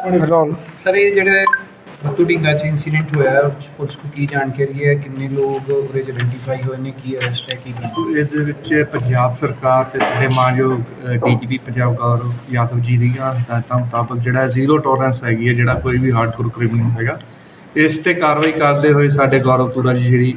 Sir ਇਹ ਜਿਹੜੇ ਫਤੂ ਢੀਂਗਾ ਚ ਇਨਸੀਡੈਂਟ ਹੋਇਆ ਹੈ, ਪੁਲਿਸ ਨੂੰ ਕੀ ਜਾਣਕਾਰੀ ਹੈ? ਕਿੰਨੇ ਲੋਕ ਉਹਦੇ ਚ ਆਇਡੈਂਟੀਫਾਈ ਹੋਏ ਨੇ? ਕੀ ਅਰੈਸਟ ਹੈ ਕੀ ਨਹੀਂ? ਇਹਦੇ ਵਿੱਚ ਪੰਜਾਬ ਸਰਕਾਰ ਤੇ ਸਾਡੇ ਮਾਨਯੋਗ ਡੀਜੀਪੀ ਪੰਜਾਬ ਗੌਰਵ ਯਾਦਵ ਜੀ ਦੀਆਂ ਹਦਾਇਤਾਂ ਮੁਤਾਬਕ ਜਿਹੜਾ ਜ਼ੀਰੋ ਟੋਲਰੈਂਸ ਹੈਗੀ ਹੈ ਜਿਹੜਾ ਕੋਈ ਵੀ ਹਾਰਡਕੋਰ ਕ੍ਰਿਮੀਨਲ ਹੈਗਾ। ਇਸ ਤੇ ਕਾਰਵਾਈ ਕਰਦੇ ਹੋਏ ਸਾਡੇ ਗੌਰਵ ਤੁਰਾ ਜੀ ਜਿਹੜੀ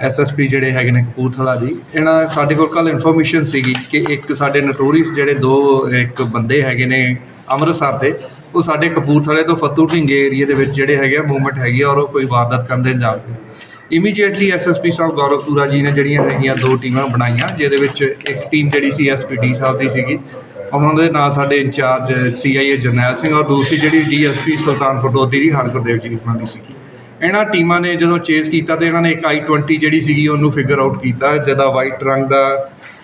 ਐਸਐਸਪੀ ਜਿਹੜੇ ਹੈਗੇ ਨੇ ਕਪੂਰਥਲਾ ਜੀ ਇਹਨਾਂ ਸਾਡੇ ਕੋਲ ਕੱਲ ਇਨਫੋਰਮੇਸ਼ਨ ਸੀਗੀ ਕਿ ਇੱਕ ਸਾਡੇ ਨਟੋਰੀਸ ਜਿਹੜੇ ਦੋ ਇੱਕ ਬੰਦੇ ਹੈਗੇ ਨੇ ਅੰਮ੍ਰਿਤਸਰ ਦੇ ਉਹ ਸਾਡੇ ਕਪੂਰਥਲੇ ਤੋਂ ਫੱਤੂ ਢਿੰਗੇ ਏਰੀਆ ਦੇ ਵਿੱਚ ਜਿਹੜੇ ਹੈਗੇ ਆ ਮੂਵਮੈਂਟ ਹੈਗੀ ਆ ਔਰ ਉਹ ਕੋਈ ਵਾਰਦਾਤ ਕਰਨ ਦੇ ਅੰਜਾਮ ਦੇ ਇਮੀਡੀਏਟਲੀ ਐਸਐਸਪੀ ਸਾਹਿਬ, ਗੌਰਵ ਤੁਰਾ ਜੀ ਨੇ ਜਿਹੜੀਆਂ ਹੈਗੀਆਂ ਦੋ ਟੀਮਾਂ ਬਣਾਈਆਂ, ਜਿਹਦੇ ਵਿੱਚ ਇੱਕ ਟੀਮ ਜਿਹੜੀ ਸੀ ਐਸਪੀਡੀ ਸਾਹਿਬ ਦੀ ਸੀਗੀ। ਉਹਨਾਂ ਦੇ ਨਾਲ ਸਾਡੇ ਇੰਚਾਰਜ ਸੀਆਈਏ ਜਰਨੈਲ ਸਿੰਘ ਔਰ ਦੂਸਰੀ ਜਿਹੜੀ ਡੀਐਸਪੀ ਸੁਲਤਾਨਪੁਰ ਲੋਧੀ ਦੀ ਹਰਗੁਰਦੇਵ ਜੀ ਉਹਨਾਂ ਦੀ ਸੀਗੀ। ਇਹਨਾਂ ਟੀਮਾਂ ਨੇ ਜਦੋਂ ਚੇਸ ਕੀਤਾ ਤੇ ਇਹਨਾਂ ਨੇ ਇੱਕ i20 ਜਿਹੜੀ ਸੀਗੀ ਉਹਨੂੰ ਫਿਗਰ ਆਊਟ ਕੀਤਾ, ਜਿਹਦਾ ਵਾਈਟ ਰੰਗ ਦਾ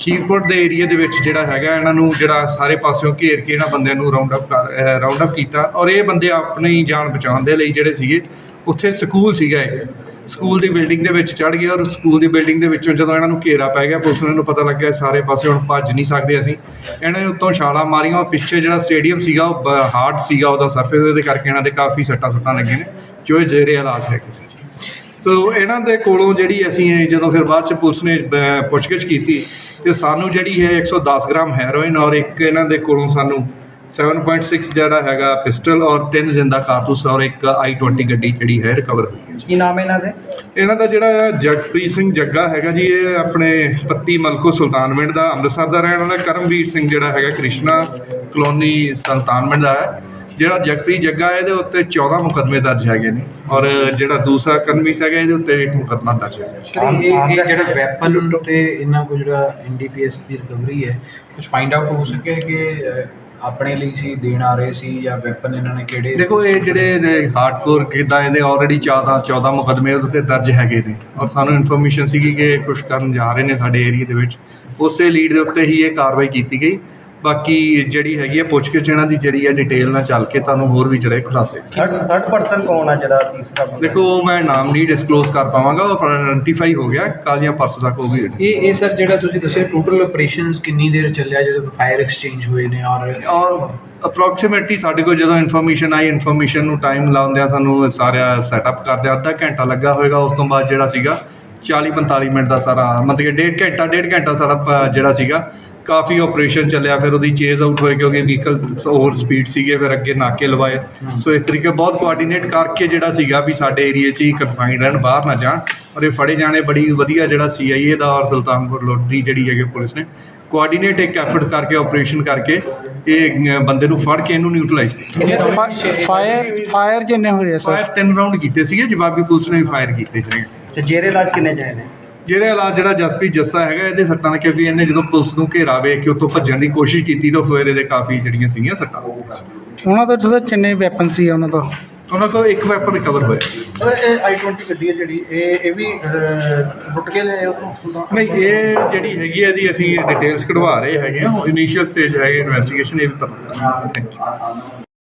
ਖੀਰਕੋਟ ਦੇ ਏਰੀਆ ਦੇ ਵਿੱਚ ਜਿਹੜਾ ਹੈਗਾ, ਇਹਨਾਂ ਨੂੰ ਜਿਹੜਾ ਸਾਰੇ ਪਾਸਿਓਂ ਘੇਰ ਕੇ ਇਹਨਾਂ ਬੰਦਿਆਂ ਨੂੰ ਰਾਉਂਡ ਅਪ ਕਰ ਰਾਉਂਡ ਅਪ ਕੀਤਾ ਔਰ ਇਹ ਬੰਦੇ ਆਪਣੀ ਜਾਨ ਬਚਾਉਣ ਦੇ ਲਈ ਜਿਹੜੇ ਸੀਗੇ, ਉੱਥੇ ਸਕੂਲ ਸੀਗਾ ਇੱਕ। ਸਕੂਲ ਦੀ ਬਿਲਡਿੰਗ ਦੇ ਵਿੱਚ ਚੜ ਗਏ ਔਰ ਸਕੂਲ ਦੀ ਬਿਲਡਿੰਗ ਦੇ ਵਿੱਚੋਂ ਜਦੋਂ ਇਹਨਾਂ ਨੂੰ ਘੇਰਾ ਪੈ ਗਿਆ, ਪੁਲਿਸ ਨੂੰ ਪਤਾ ਲੱਗਿਆ, ਸਾਰੇ ਪਾਸੇ ਹੁਣ ਭੱਜ ਨਹੀਂ ਸਕਦੇ ਅਸੀਂ। ਇਹਨਾਂ ਨੇ ਉੱਤੋਂ ਛਾਲਾਂ ਮਾਰੀਆਂ ਔਰ ਪਿੱਛੇ ਜਿਹੜਾ ਸਟੇਡੀਅਮ ਸੀਗਾ, ਉਹ ਹਾਰਡ ਸੀਗਾ, ਉਹਦਾ ਸਰਫੇਸ ਉਹਦੇ ਕਰਕੇ ਇਹਨਾਂ ਦੇ ਕਾਫੀ ਸੱਟਾਂ ਸੁੱਟਾਂ ਲੱਗੀਆਂ ਨੇ, ਜੋ ਇਹ ਜ਼ੇਰੇ ਇਲਾਜ ਹੈਗੇ। ਸੋ ਇਹਨਾਂ ਦੇ ਕੋਲੋਂ ਜਿਹੜੀ ਅਸੀਂ ਇਹ ਜਦੋਂ ਫਿਰ ਬਾਅਦ ਚ ਪੁਲਿਸ ਨੇ ਪੁੱਛਗਿੱਛ ਕੀਤੀ ਤੇ ਸਾਨੂੰ ਜਿਹੜੀ ਹੈ 110 ਗ੍ਰਾਮ ਹੈਰੋਇਨ ਔਰ ਇੱਕ ਇਹਨਾਂ ਦੇ ਕੋਲੋਂ ਸਾਨੂੰ 7.6 ਜਿਹੜਾ ਹੈਗਾ ਪਿਸਟਲ ਔਰ ਤਿੰਨ ਜ਼ਿੰਦਾ ਕਾਰਤੂਸ ਔਰ ਇੱਕ i20 ਗੱਡੀ ਜਿਹੜੀ ਹੈ ਰਿਕਵਰ ਹੋਈ ਹੈ। ਕੀ ਨਾਮ ਇਹਨਾਂ ਦੇ? ਇਹਨਾਂ ਦਾ ਜਿਹੜਾ ਜਗਪ੍ਰੀਤ ਸਿੰਘ ਜੱਗਾ ਹੈਗਾ ਜੀ ਇਹ ਆਪਣੇ ਪੱਤੀ ਮਲਕੋ ਸੁਲਤਾਨਵਿੰਡ ਦਾ ਅੰਮ੍ਰਿਤਸਰ ਦਾ ਰਹਿਣ ਵਾਲਾ ਕਰਮਵੀਰ ਸਿੰਘ ਜਿਹੜਾ ਹੈਗਾ ਕ੍ਰਿਸ਼ਨਾ ਕਲੋਨੀ ਸੁਲਤਾਨਵਿੰਡ ਦਾ ਹੈ। ਜਿਹੜਾ ਜਗਪ੍ਰੀਤ ਜੱਗਾ ਇਹਦੇ ਉੱਤੇ 14 ਮੁਕੱਦਮੇ ਦਰਜ ਹੈਗੇ ਨੇ ਔਰ ਜਿਹੜਾ ਦੂਸਰਾ ਕਰਮਵੀਰ ਹੈਗਾ ਇਹਦੇ ਉੱਤੇ ਇੱਕ ਮੁਕੱਦਮਾ ਦਰਜ ਹੈਗਾ ਇਹ ਜਿਹੜਾ ਵੈਪਨ ਤੇ ਇਹਨਾਂ ਕੋਲ ਜਿਹੜਾ ਐਨਡੀਪੀਐਸ ਦੀ ਰਿਕਵਰੀ ਹੈ ਕੁਝ ਫਾਈਂਡ ਆਊਟ ਹੋ ਸਕਿਆ ਕਿ ਆਪਣੇ ਲਈ ਸੀ ਦੇਣ ਆ ਰਹੇ ਸੀ ਜਾਂ ਵੈਪਨ ਇਹਨਾਂ ਨੇ ਕਿਹੜੇ ਦੇਖੋ ਇਹ ਜਿਹੜੇ ਹਾਰਡਕੋਰ ਕਿਦਾਂ ਇਹਦੇ ਆਲਰੇਡੀ 14 14 ਮੁਕੱਦਮੇ ਉਹਦੇ ਉੱਤੇ ਦਰਜ ਹੈਗੇ ਨੇ ਔਰ ਸਾਨੂੰ ਇਨਫੋਰਮੇਸ਼ਨ ਸੀਗੀ ਕਿ ਇਹ ਕੁਝ ਕਰਨ ਜਾ ਰਹੇ ਨੇ ਸਾਡੇ ਏਰੀਆ ਦੇ ਵਿੱਚ। ਉਸੇ ਲੀਡ ਦੇ ਉੱਤੇ ਹੀ ਇਹ ਕਾਰਵਾਈ ਕੀਤੀ ਗਈ। ਬਾਕੀ ਜਿਹੜੀ ਹੈਗੀ ਹੈ ਪੁੱਛਗਿੱਛ ਇਹਨਾਂ ਦੀ ਜਿਹੜੀ ਹੈ ਡਿਟੇਲ ਨਾਲ ਚੱਲ ਕੇ ਤੁਹਾਨੂੰ ਹੋਰ ਵੀ ਜਿਹੜੇ ਖੁਲਾਸੇ ਥਰਡ ਥਰਡ ਪਰਸਨ ਕੌਣ ਆ ਜਿਹੜਾ ਤੀਸਰਾ ਬੰਦਾ? ਦੇਖੋ ਮੈਂ ਨਾਮ ਨਹੀਂ ਡਿਸਕਲੋਜ਼ ਕਰ ਪਾਵਾਂਗਾ ਉਹ ਆਇਡੈਂਟੀਫਾਈ ਹੋ ਗਿਆ ਕੱਲ੍ਹ ਜਾਂ ਪਰਸੋਂ ਤੱਕ ਉਹ ਵੀ ਇਹ ਇਹ ਸਰ ਜਿਹੜਾ ਤੁਸੀਂ ਦੱਸਿਆ ਟੋਟਲ ਆਪਰੇਸ਼ਨਸ ਕਿੰਨੀ ਦੇਰ ਚੱਲਿਆ ਜਦੋਂ ਫਾਇਰ ਐਕਸਚੇਂਜ ਹੋਏ ਨੇ ਔਰ ਔਰ ਅਪਰੋਕਸੀਮੇਟਲੀ ਸਾਡੇ ਕੋਲ ਜਦੋਂ ਇਨਫੋਰਮੇਸ਼ਨ ਆਈ ਇਨਫੋਰਮੇਸ਼ਨ ਨੂੰ ਟਾਈਮ ਲਾਉਂਦਿਆਂ ਸਾਨੂੰ ਸਾਰਾ ਸੈਟਅਪ ਕਰਦੇ ਅੱਧਾ ਘੰਟਾ ਲੱਗਾ ਹੋਵੇਗਾ ਉਸ ਤੋਂ ਬਾਅਦ ਜਿਹੜਾ ਸੀਗਾ 40 45 ਮਿੰਟ ਦਾ ਸਾਰਾ ਮਤਲਬ ਕਿ ਡੇਢ ਘੰਟਾ ਡੇਢ ਘੰਟਾ ਸਾਰਾ ਜਿਹੜਾ ਸੀਗਾ। ਕਾਫੀ ਆਪਰੇਸ਼ਨ ਚੱਲਿਆ ਫਿਰ ਉਹਦੀ ਚੇਜ਼ ਆਊਟ ਹੋਏ ਕਿਉਂਕਿ ਵਹੀਕਲ ਹੋਰ ਸਪੀਡ ਸੀਗੇ ਫਿਰ ਅੱਗੇ ਨਾਕੇ ਲਵਾਏ। ਸੋ ਇਸ ਤਰੀਕੇ ਬਹੁਤ ਕੋਆਰਡੀਨੇਟ ਕਰਕੇ ਜਿਹੜਾ ਸੀਗਾ ਵੀ ਸਾਡੇ ਏਰੀਆ 'ਚ ਹੀ ਕਨਫਾਈਨਡ ਰਹਿਣ ਬਾਹਰ ਨਾ ਜਾਣ। ਔਰ ਇਹ ਫੜੇ ਜਾਣੇ ਬੜੀ ਵਧੀਆ ਜਿਹੜਾ ਸੀਆਈਏ ਦਾ ਔਰ ਸੁਲਤਾਨਪੁਰ ਲੋਧੀ ਜਿਹੜੀ ਹੈਗੇ ਪੁਲਿਸ ਨੇ ਕੋਆਰਡੀਨੇਟ ਇੱਕ ਐਫਰਟ ਕਰਕੇ ਆਪਰੇਸ਼ਨ ਕਰਕੇ ਇਹ ਬੰਦੇ ਨੂੰ ਫੜ ਕੇ ਇਹਨੂੰ ਨਿਊਟਰਲਾਈਜ਼ ਕੀਤਾ। ਫਾਇਰ ਫਾਇਰ ਜਿੰਨੇ ਹੋਏ ਆ ਫਾਇਰ ਸਰ ਤਿੰਨ ਰਾਉਂਡ ਕੀਤੇ ਸੀਗੇ ਜਵਾਬੀ ਪੁਲਿਸ ਨੇ ਵੀ ਫਾਇਰ ਕੀਤੇ ਸੀਗੇ। ਤੇ ਜੇਰੇ ਇਲਾਜ ਕਿੰਨੇ ਜਾਏ ਨੇ? ਜਿਹੜੇ ਇਲਾਜ ਜਿਹੜਾ ਜਸਪ੍ਰੀਤ ਜੱਸਾ ਹੈਗਾ ਇਹਦੇ ਸੱਟਾਂ ਨੇ ਕਿਉਂਕਿ ਇਹਨੇ ਜਦੋਂ ਪੁਲਿਸ ਨੂੰ ਘੇਰਾ ਵੇਖ ਕੇ ਉੱਥੋਂ ਭੱਜਣ ਦੀ ਕੋਸ਼ਿਸ਼ ਕੀਤੀ ਤਾਂ ਫਿਰ ਇਹਦੇ ਕਾਫੀ ਜਿਹੜੀਆਂ ਸੀਗੀਆਂ ਸੱਟਾਂ। ਉਹਨਾਂ ਦਾ ਤੁਸੀਂ ਕਿੰਨੇ ਵੈਪਨ ਸੀ ਉਹਨਾਂ ਦਾ? ਉਹਨਾਂ ਕੋਲ ਇੱਕ ਵੈਪਨ ਰਿਕਵਰ ਹੋਇਆ। ਸਰ ਇਹ i20 ਗੱਡੀ ਹੈ ਜਿਹੜੀ ਇਹ ਇਹ ਵੀ ਲੁੱਟ ਕੇ ਲਿਆਏ ਉਤੋਂ ਨਹੀਂ ਇਹ ਜਿਹੜੀ ਹੈਗੀ ਹੈ ਇਹਦੀ ਅਸੀਂ ਡਿਟੇਲਸ ਕਢਵਾ ਰਹੇ ਹੈਗੇ ਆ। ਇਨੀਸ਼ੀਅਲ ਸਟੇਜ ਹੈ ਇਨਵੈਸਟੀਗੇਸ਼ਨ ਇਹ ਵੀ ਪਤਾ ਥੈਂਕ ਯੂ